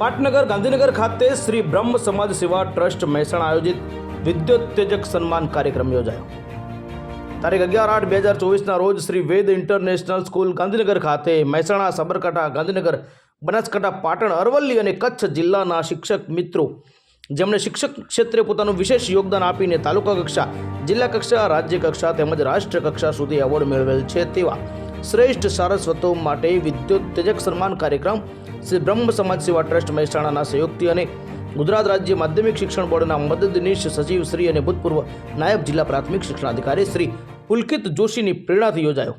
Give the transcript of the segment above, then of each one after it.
પાટનગર ગાંધીનગર ખાતે શ્રી બ્રહ્મ સમાજ સેવા ટ્રસ્ટ મહેસાણા આયોજિત વિદ્યોત્તેજક સન્માન કાર્યક્રમ યોજાયો. તારીખ અગિયાર આઠ બે હજાર ચોવીસના રોજ શ્રી વેદ ઇન્ટરનેશનલ સ્કૂલ ગાંધીનગર ખાતે મહેસાણા, સાબરકાંઠા, ગાંધીનગર, બનાસકાંઠા, પાટણ, અરવલ્લી અને કચ્છ જિલ્લાના શિક્ષક મિત્રો જેમણે શિક્ષક ક્ષેત્રે પોતાનું વિશેષ યોગદાન આપીને તાલુકા કક્ષા, જિલ્લા કક્ષા, રાજ્ય કક્ષા તેમજ રાષ્ટ્ર કક્ષા સુધી એવોર્ડ મેળવેલ છે તેવા શ્રેષ્ઠ સારસ્વતો માટે વિદ્યુત તેજક સન્માન કાર્યક્રમ શ્રી બ્રહ્મ સમાજ સેવા ટ્રસ્ટ મહેસાણાના સહયોગથી અને ગુજરાત રાજ્ય માધ્યમિક શિક્ષણ બોર્ડના મદદનીશ સચિવ શ્રી અને ભૂતપૂર્વ નાયબ જિલ્લા પ્રાથમિક શિક્ષણાધિકારી શ્રી પુલકિત જોશીની પ્રેરણાથી યોજાયો,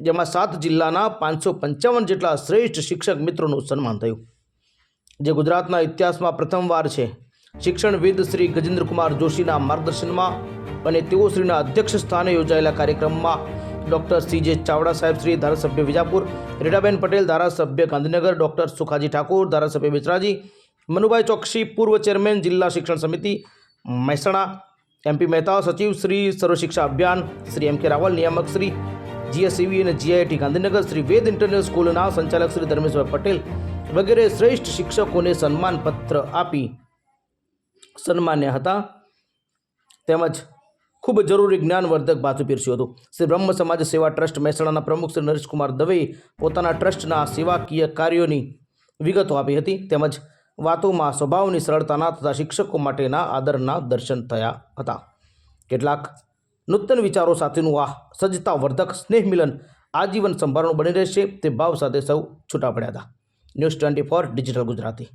જેમાં સાત જિલ્લાના પાંચસો પંચાવન જેટલા શ્રેષ્ઠ શિક્ષક મિત્રોનું સન્માન થયું. જે ગુજરાતના ઇતિહાસમાં પ્રથમવાર છે. શિક્ષણવિદ શ્રી ગજેન્દ્રકુમાર જોશીના માર્ગદર્શનમાં અને તેઓ શ્રીના અધ્યક્ષ સ્થાને યોજાયેલા કાર્યક્રમમાં ડૉક્ટર સી જે ચાવડા સાહેબ શ્રી ધારાસભ્ય વિજાપુર, રીટાબેન પટેલ ધારાસભ્ય ગાંધીનગર, ડૉક્ટર સુખાજી ઠાકોર ધારાસભ્ય બેચરાજી, મનુભાઈ ચોકસી પૂર્વ ચેરમેન જિલ્લા શિક્ષણ સમિતિ, મહેસાણા એમપી મહેતા, સચિવ શ્રી સર્વશિક્ષા અભિયાન શ્રી એમ કે રાવલ, નિયામક શ્રી જીએસસીવી અને જીઆઈટી ગાંધીનગર, શ્રી વેદ ઇન્ટરનેશનલ સ્કૂલના સંચાલક શ્રી ધર્મેશભાઈ પટેલ વગેરે શ્રેષ્ઠ શિક્ષકોને સન્માનપત્ર આપી સન્માન્ય હતા. તેમજ ખૂબ જરૂરી જ્ઞાનવર્ધક ભાથું પીરસ્યું હતું. શ્રી બ્રહ્મ સમાજ સેવા ટ્રસ્ટ મહેસાણાના પ્રમુખ શ્રી નરેશકુમાર દવેએ પોતાના ટ્રસ્ટના સેવાકીય કાર્યોની વિગતો આપી હતી તેમજ વાતોમાં સ્વભાવની સરળતાના તથા શિક્ષકો માટેના આદરના દર્શન થયા હતા. કેટલાક નૂતન વિચારો સાથેનું આ સજ્જતા વર્ધક સ્નેહ મિલન આજીવન સંભાળનું બની રહેશે તે ભાવ સાથે સૌ છૂટા પડ્યા હતા. News twenty four digital Gujarati.